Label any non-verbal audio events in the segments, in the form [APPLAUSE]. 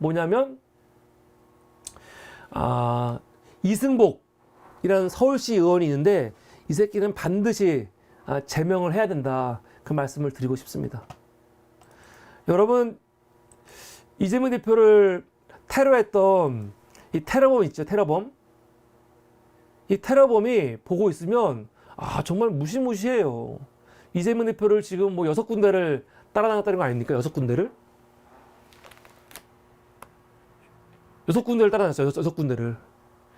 뭐냐면 아 이승복이라는 서울시 의원이 있는데 이 새끼는 반드시 아, 제명을 해야 된다 그 말씀을 드리고 싶습니다. 여러분 이재명 대표를 테러했던 이 테러범 있죠 테러범 이 테러범이 보고 있으면 아 정말 무시무시해요. 이재명 대표를 지금 뭐 여섯 군데를 따라다녔다는 거 아닙니까? 여섯 군데를 여섯 군데를 따라다녔어요. 여섯, 군데를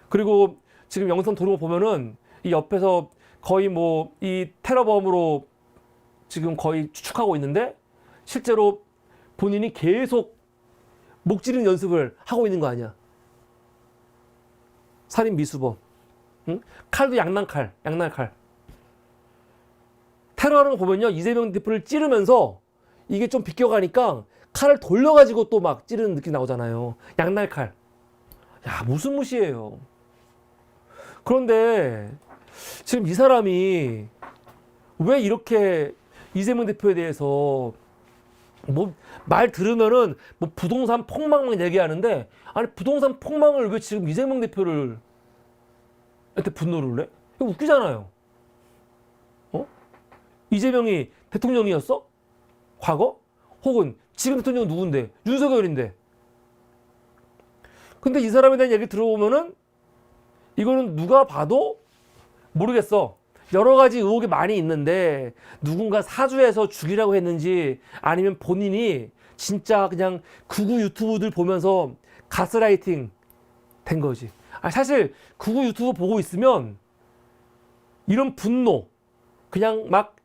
그리고 지금 영상 거 보면은 이 옆에서 거의 뭐 이 테러범으로 지금 거의 추측하고 있는데 실제로 본인이 계속 목 찌르는 연습을 하고 있는 거 아니야? 살인 미수범. 응? 칼도 양난칼, 양날칼. 테러하는 거 보면요. 이재명 대표를 찌르면서 이게 좀 비껴가니까 칼을 돌려가지고 또 막 찌르는 느낌 나오잖아요. 양날칼. 야, 무슨 무시예요. 그런데 지금 이 사람이 왜 이렇게 이재명 대표에 대해서 뭐 말 들으면은 뭐 부동산 폭망만 얘기하는데 아니 부동산 폭망을 왜 지금 이재명 대표를 한테 분노를 내? 이거 웃기잖아요. 어? 이재명이 대통령이었어? 과거? 혹은 지금 대통령 누군데? 윤석열인데. 근데 이 사람에 대한 얘기 들어보면은 이거는 누가 봐도 모르겠어. 여러 가지 의혹이 많이 있는데 누군가 사주해서 죽이라고 했는지 아니면 본인이 진짜 그냥 구구 유튜브들 보면서 가스라이팅 된 거지. 아, 사실 구구 유튜브 보고 있으면 이런 분노, 그냥 막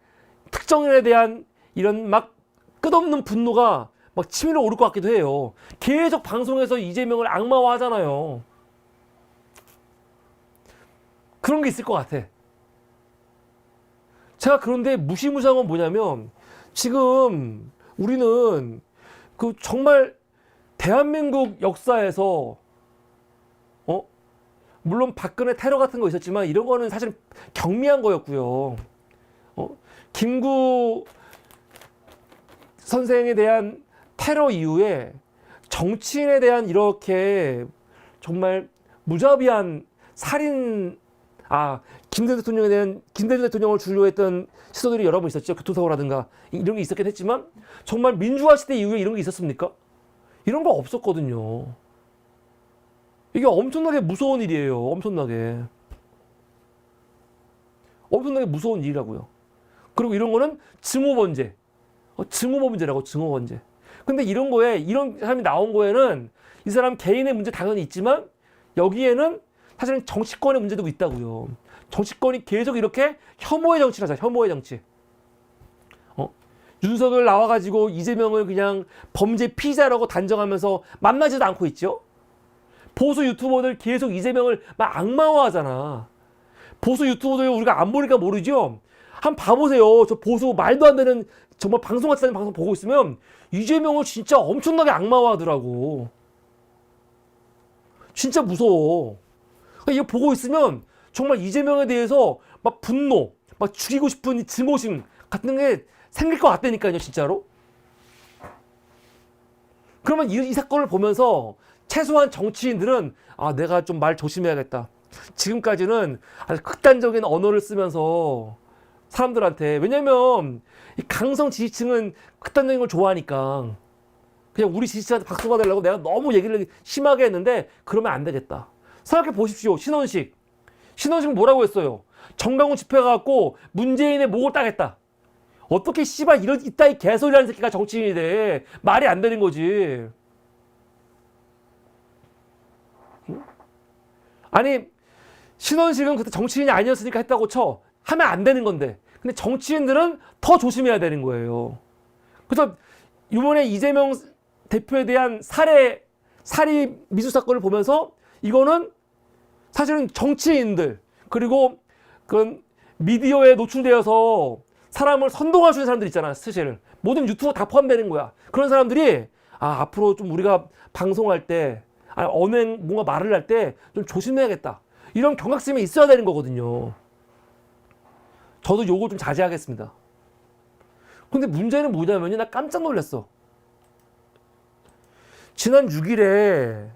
특정인에 대한 이런 막 끝없는 분노가 막 치밀어 오를 것 같기도 해요. 계속 방송에서 이재명을 악마화 하잖아요. 그런 게 있을 것 같아. 제가 그런데 무시무시한 건 뭐냐면 지금 우리는 그 정말 대한민국 역사에서 어 물론 박근혜 테러 같은 거 있었지만 이런 거는 사실 경미한 거였고요. 어 김구 선생에 대한 테러 이후에 정치인에 대한 이렇게 정말 무자비한 살인 아 김대중 대통령에 대한 김대중 대통령을 주려 했던 시도들이 여러 번 있었죠 교통사고라든가 이런 게 있었긴 했지만 정말 민주화 시대 이후에 이런 게 있었습니까? 이런 거 없었거든요. 이게 엄청나게 무서운 일이에요. 엄청나게 엄청나게 무서운 일이라고요. 그리고 이런 거는 증오범죄, 어, 증오범죄라고 증오범죄. 근데 이런 거에 이런 사람이 나온 거에는 이 사람 개인의 문제 당연히 있지만 여기에는 사실은 정치권의 문제도 있다고요. 정치권이 계속 이렇게 혐오의 정치를 하자. 혐오의 정치. 어? 윤석열 나와가지고 이재명을 그냥 범죄 피자라고 단정하면서 만나지도 않고 있죠. 보수 유튜버들 계속 이재명을 막 악마화하잖아. 보수 유튜버들 우리가 안 보니까 모르죠. 한번 봐보세요. 저 보수 말도 안 되는 정말 방송 같지 않은 방송 보고 있으면 이재명을 진짜 엄청나게 악마화하더라고. 진짜 무서워. 그러니까 이거 보고 있으면 정말 이재명에 대해서 막 분노, 막 죽이고 싶은 이 증오심 같은 게 생길 것 같다니까요, 진짜로. 그러면 이, 이 사건을 보면서 최소한 정치인들은 아, 내가 좀 말 조심해야겠다. 지금까지는 아주 극단적인 언어를 쓰면서 사람들한테 왜냐면 이 강성 지지층은 극단적인 걸 좋아하니까 그냥 우리 지지층한테 박수 받으려고 내가 너무 얘기를 심하게 했는데 그러면 안 되겠다. 생각해 보십시오. 신원식. 신원식 뭐라고 했어요? 정강훈 집회 가갖고 문재인의 목을 따겠다. 어떻게 씨발 이런 이따위 개소리하는 새끼가 정치인이 돼. 말이 안 되는 거지. 응? 아니 신원식은 그때 정치인이 아니었으니까 했다고 쳐. 하면 안 되는 건데. 근데 정치인들은 더 조심해야 되는 거예요. 그래서 이번에 이재명 대표에 대한 살해 살인 미수 사건을 보면서 이거는 사실은 정치인들 그리고 그 미디어에 노출되어서 사람을 선동할 수 있는 사람들 있잖아 사실은. 모든 유튜버 다 포함되는 거야. 그런 사람들이 아 앞으로 좀 우리가 방송할 때 아니 언행 뭔가 말을 할 때 좀 조심해야겠다. 이런 경각심이 있어야 되는 거거든요 저도 요거 좀 자제하겠습니다 근데 문제는 뭐냐면요 나 깜짝 놀랐어 지난 6일에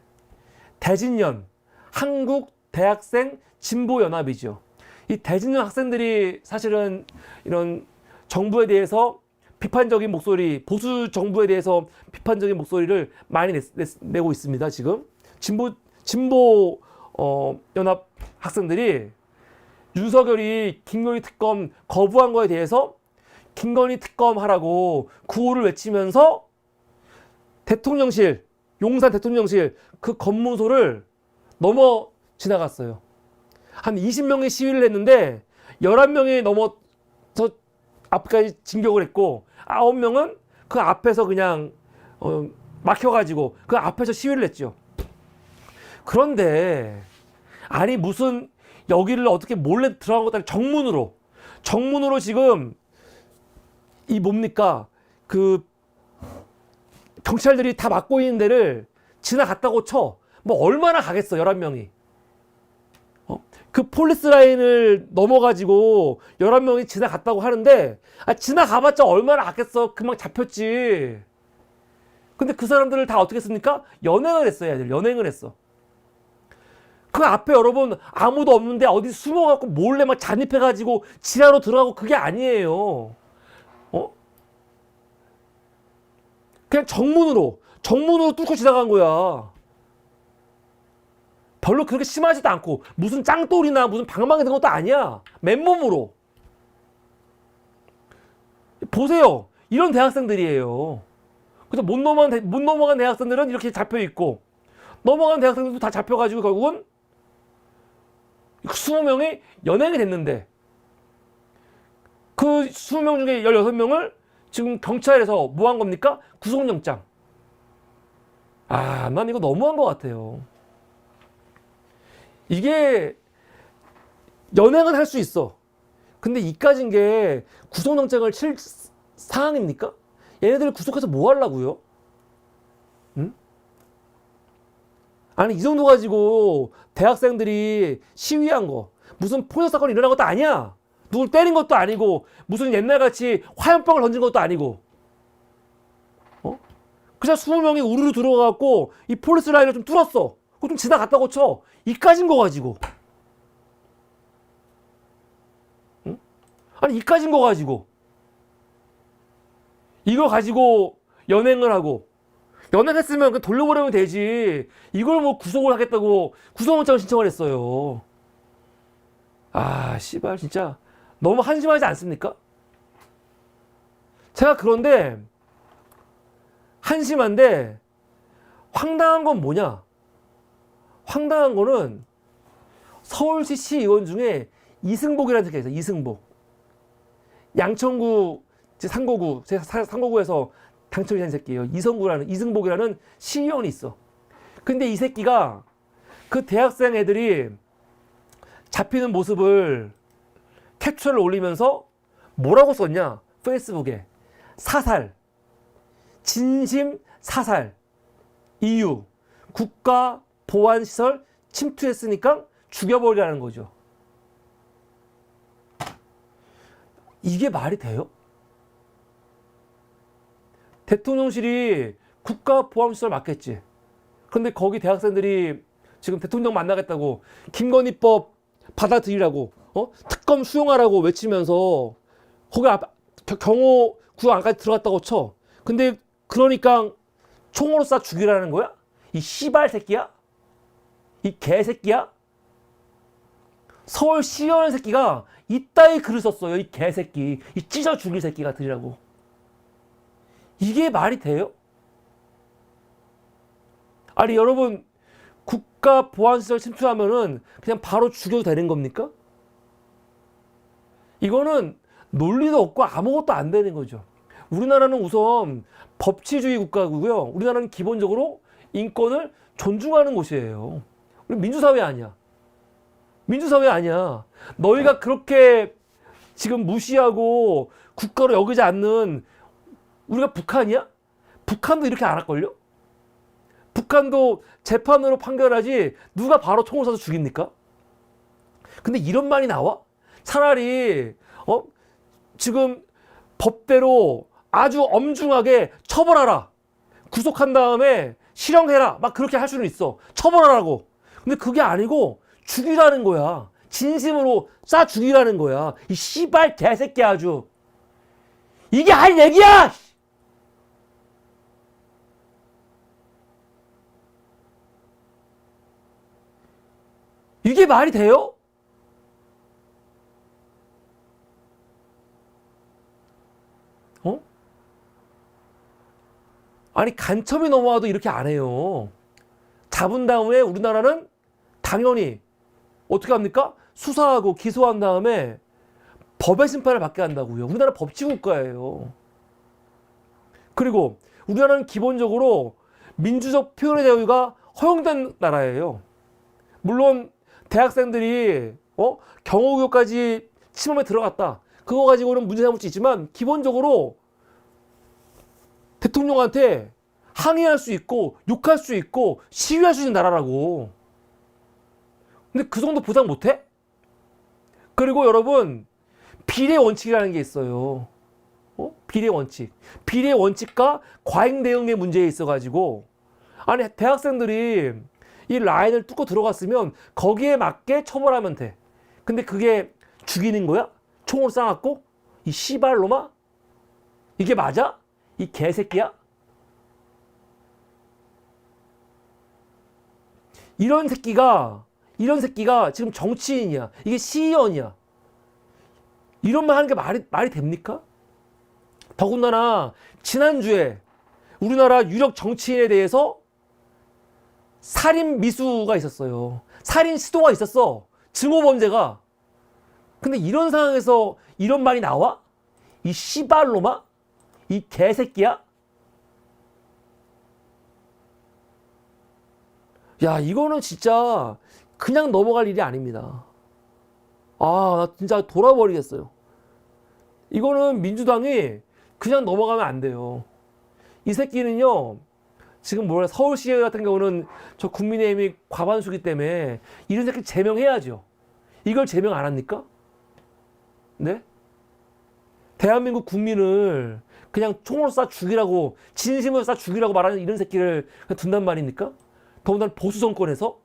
대진연 한국 대학생 진보 연합이죠. 이 대진연 학생들이 사실은 이런 정부에 대해서 비판적인 목소리, 보수 정부에 대해서 비판적인 목소리를 많이 내, 고 있습니다. 지금 진보 진보 어, 연합 학생들이 윤석열이 김건희 특검 거부한 거에 대해서 김건희 특검 하라고 구호를 외치면서 대통령실 용산 대통령실 그 검문소를 넘어 지나갔어요. 한 20명의 시위를 했는데 11명이 넘어 저 앞까지 진격을 했고 9명은 그 앞에서 그냥 어, 막혀가지고 그 앞에서 시위를 했죠. 그런데 아니 무슨 여기를 어떻게 몰래 들어간 아니고 정문으로 정문으로 지금 이 뭡니까 그 경찰들이 다 막고 있는 데를 지나갔다고 쳐. 뭐 얼마나 가겠어, 11명이. 어? 그 폴리스 라인을 넘어가지고 11명이 지나갔다고 하는데, 아, 지나가봤자 얼마나 갔겠어. 금방 잡혔지. 근데 그 사람들을 다 어떻게 했습니까? 연행을 했어요, 애들. 연행을 했어. 그 앞에 여러분 아무도 없는데 어디 숨어갖고 몰래 막 잔입해가지고 지하로 들어가고 그게 아니에요. 어? 그냥 정문으로 정문으로 뚫고 지나간 거야. 별로 그렇게 심하지도 않고 무슨 짱돌이나 무슨 방망이 든 것도 아니야. 맨몸으로. 보세요. 이런 대학생들이에요. 그래서 못 넘어간, 대- 못 넘어간 대학생들은 이렇게 잡혀 있고 넘어간 대학생들도 다 잡혀가지고 결국은 20명이 연행이 됐는데 그 20명 중에 16명을 지금 경찰에서 뭐 한 겁니까? 구속영장. 아, 난 이거 너무한 것 같아요. 이게 연행은 할 수 있어. 근데 이까진 게 구속영장을 칠 상황입니까? 얘네들 구속해서 뭐 하려고요? 아니 이 정도 가지고 대학생들이 시위한 거 무슨 포격 사건이 일어난 것도 아니야. 누굴 때린 것도 아니고 무슨 옛날같이 화염병을 던진 것도 아니고 어? 그냥 20명이 우르르 들어가갖고 이 폴리스 라인을 좀 뚫었어. 그거 좀 지나갔다고 쳐. 이까진 거 가지고. 응? 아니 이까진 거 가지고. 이거 가지고 연행을 하고 연행했으면 그 돌려보내면 되지. 이걸 뭐 구속을 하겠다고 구속영장을 신청을 했어요. 아, 씨발 진짜 너무 한심하지 않습니까? 제가 그런데 한심한데 황당한 건 뭐냐? 황당한 거는 서울시 시의원 중에 이승복이라는 새끼가 있어요. 이승복. 양천구 제 상고구 상고구에서 당첨이 된 새끼예요. 이성구라는 이승복이라는 시의원이 있어. 근데 이 새끼가 그 대학생 애들이 잡히는 모습을 캡처를 올리면서 뭐라고 썼냐? 페이스북에 사살, 진심 사살, 이유 국가 보안 시설 침투했으니까 죽여버리라는 거죠. 이게 말이 돼요? 대통령실이 국가 보안 시설 맞겠지. 근데 거기 대학생들이 지금 대통령 만나겠다고 김건희법 받아들이라고 어? 특검 수용하라고 외치면서 거기 앞, 겨- 경호 구역 안까지 들어갔다고 쳐. 근데 그러니까 총으로 쏴 죽이라는 거야? 이 씨발 새끼야? 이 개새끼야? 서울 시의원 새끼가 이따위 글을 썼어요. 이 개새끼. 이 찢어 죽일 새끼 같으리라고. 이게 말이 돼요? 아니 여러분 국가 보안시설 침투하면은 그냥 바로 죽여도 되는 겁니까? 이거는 논리도 없고 아무것도 안 되는 거죠. 우리나라는 우선 법치주의 국가고요. 우리나라는 기본적으로 인권을 존중하는 곳이에요. 우리 민주사회 아니야. 민주사회 아니야. 너희가 그렇게 지금 무시하고 국가로 여기지 않는 우리가 북한이야? 북한도 이렇게 안 할걸요? 북한도 재판으로 판결하지 누가 바로 총을 쏴서 죽입니까? 근데 이런 말이 나와? 차라리 어 지금 법대로 아주 엄중하게 처벌하라. 구속한 다음에 실형해라. 막 그렇게 할 수는 있어. 처벌하라고. 근데 그게 아니고 죽이라는 거야. 진심으로 쏴 죽이라는 거야. 이 씨발 개새끼 아주. 이게 할 얘기야! 이게 말이 돼요? 어? 아니 간첩이 넘어와도 이렇게 안 해요. 잡은 다음에 우리나라는 당연히 어떻게 합니까? 수사하고 기소한 다음에 법의 심판을 받게 한다고요. 우리나라 법치국가예요. 그리고 우리나라는 기본적으로 민주적 표현의 자유가 허용된 나라예요. 물론 대학생들이 어? 경호교까지 침범에 들어갔다. 그거 가지고는 문제 삼을 수 있지만 기본적으로 대통령한테 항의할 수 있고 욕할 수 있고 시위할 수 있는 나라라고. 근데 그 정도 보장 못 해? 그리고 여러분 비례 원칙이라는 게 있어요. 어? 비례 원칙. 비례 원칙과 과잉 대응의 문제에 있어 가지고 아니 대학생들이 이 라인을 뚫고 들어갔으면 거기에 맞게 처벌하면 돼. 근데 그게 죽이는 거야? 총으로 쏴갖고? 이 씨발로마? 이게 맞아? 이 개새끼야? 이런 새끼가 이런 새끼가 지금 정치인이야. 이게 시의원이야. 이런 말 하는 게 말이 말이 됩니까? 더군다나 지난주에 우리나라 유력 정치인에 대해서 살인 미수가 있었어요. 살인 시도가 있었어. 증오 범죄가. 근데 이런 상황에서 이런 말이 나와? 이 씨발로마? 이 개새끼야? 야, 이거는 진짜 그냥 넘어갈 일이 아닙니다. 아, 나 진짜 돌아버리겠어요. 이거는 민주당이 그냥 넘어가면 안 돼요. 이 새끼는요, 지금 뭐라 서울시 같은 경우는 저 국민의힘이 과반수기 때문에 이런 새끼 제명해야죠. 이걸 제명 안 합니까? 네? 대한민국 국민을 그냥 총으로 쏴 죽이라고 진심으로 쏴 죽이라고 말하는 이런 새끼를 그냥 둔단 말입니까? 더군다나 보수 정권에서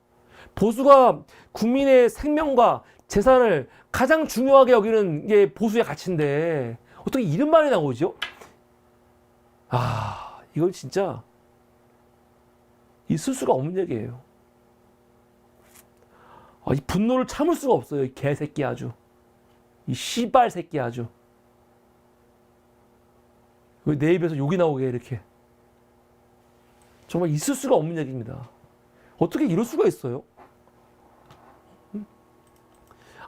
보수가 국민의 생명과 재산을 가장 중요하게 여기는 게 보수의 가치인데 어떻게 이런 말이 나오죠? 아, 이건 진짜 있을 수가 없는 얘기예요. 아, 이 분노를 참을 수가 없어요. 이 개새끼 아주. 이 씨발 새끼 아주. 왜 내 입에서 욕이 나오게 이렇게. 정말 있을 수가 없는 얘기입니다. 어떻게 이럴 수가 있어요? 음?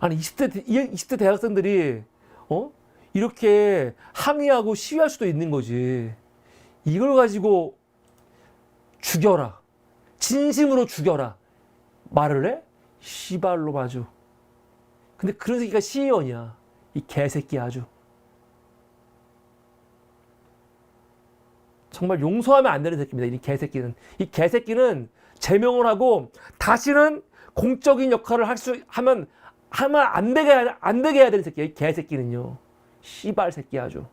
아니 20대 20대 대학생들이 어? 이렇게 항의하고 시위할 수도 있는 거지. 이걸 가지고 죽여라. 진심으로 죽여라. 말을 해? 씨발로 마주. 근데 그런 새끼가 시의원이야. 이 개새끼 아주. 정말 용서하면 안 되는 새끼입니다. 이 개새끼는. 이 개새끼는 제명을 하고 다시는 공적인 역할을 할 수 하면 하면 안 되게 해야- 안 되게 해야 되는 새끼야. 이 개새끼는요. 씨발 새끼 아주.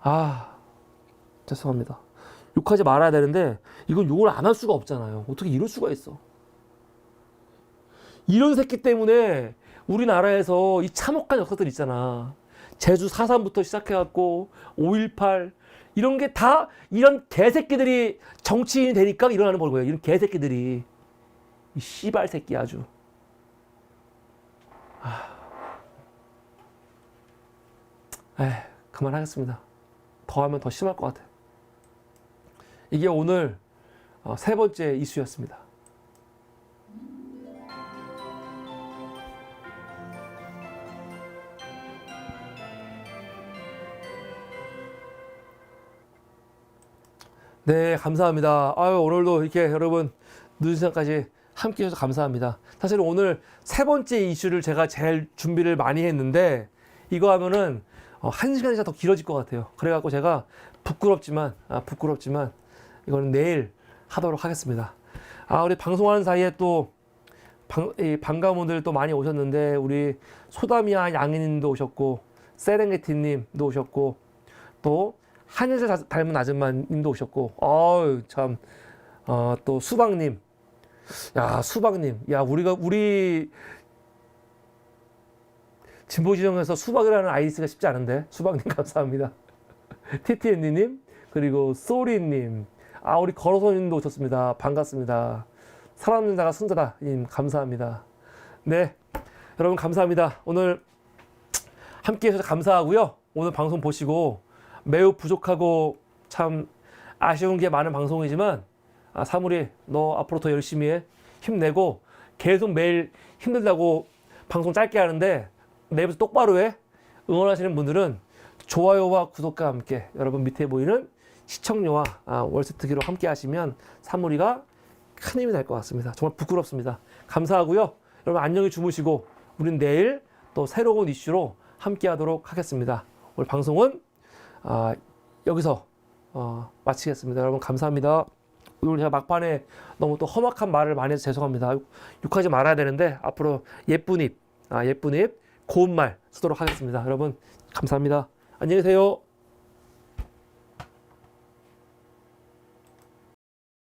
아 죄송합니다. 욕하지 말아야 되는데 이건 욕을 안 할 수가 없잖아요. 어떻게 이럴 수가 있어? 이런 새끼 때문에 우리나라에서 이 참혹한 역사들 있잖아. 제주 4.3부터 시작해갖고 5.18 이런 게 다 이런 개새끼들이 정치인이 되니까 일어나는 거예요. 이런 개새끼들이 이 씨발 새끼 아주. 아, 에 그만하겠습니다. 더 하면 더 심할 것 같아. 이게 오늘 어, 세 번째 이슈였습니다. 네, 감사합니다. 아유, 오늘도 이렇게 여러분 늦은 시간까지 함께 해주셔서 감사합니다. 사실 오늘 세 번째 이슈를 제가 제일 준비를 많이 했는데 이거 하면은 어, 한 시간 이상 더 길어질 것 같아요. 그래갖고 제가 부끄럽지만, 아, 부끄럽지만 이거는 내일 하도록 하겠습니다. 아, 우리 방송하는 사이에 또 방, 이 반가운들 또 많이 오셨는데 우리 소다미아 양이님도 오셨고 세렝게티님도 오셨고 또 한여자 자- 닮은 아줌마님도 오셨고, 어유 참, 어, 또 수박님, 야 수박님, 야 우리가 우리 진보 지정에서 수박이라는 아이디가 쉽지 않은데 수박님 [LAUGHS] 감사합니다. 티티앤디님 그리고 소리님, 아 우리 걸어서님도 오셨습니다. 반갑습니다. 사람 자가 승자다 님 감사합니다. 네, 여러분 감사합니다. 오늘 함께해서 감사하고요. 오늘 방송 보시고 매우 부족하고 참 아쉬운 게 많은 방송이지만 아, 사물이 너 앞으로 더 열심히 해 힘내고 계속 매일 힘들다고 방송 짧게 하는데 내일부터 똑바로 해 응원하시는 분들은 좋아요와 구독과 함께 여러분 밑에 보이는 시청료와 아, 월세트기로 함께 하시면 사물이가 큰 힘이 될 것 같습니다. 정말 부끄럽습니다. 감사하고요. 여러분 안녕히 주무시고 우린 내일 또 새로운 이슈로 함께 하도록 하겠습니다. 오늘 방송은 아, 여기서 어, 마치겠습니다. 여러분 감사합니다. 오늘 제가 막판에 너무 또 험악한 말을 많이 해서 죄송합니다. 욕- 욕하지 말아야 되는데 앞으로 예쁜 입, 아, 예쁜 입, 고운 말 쓰도록 하겠습니다. 여러분 감사합니다. 안녕히 계세요.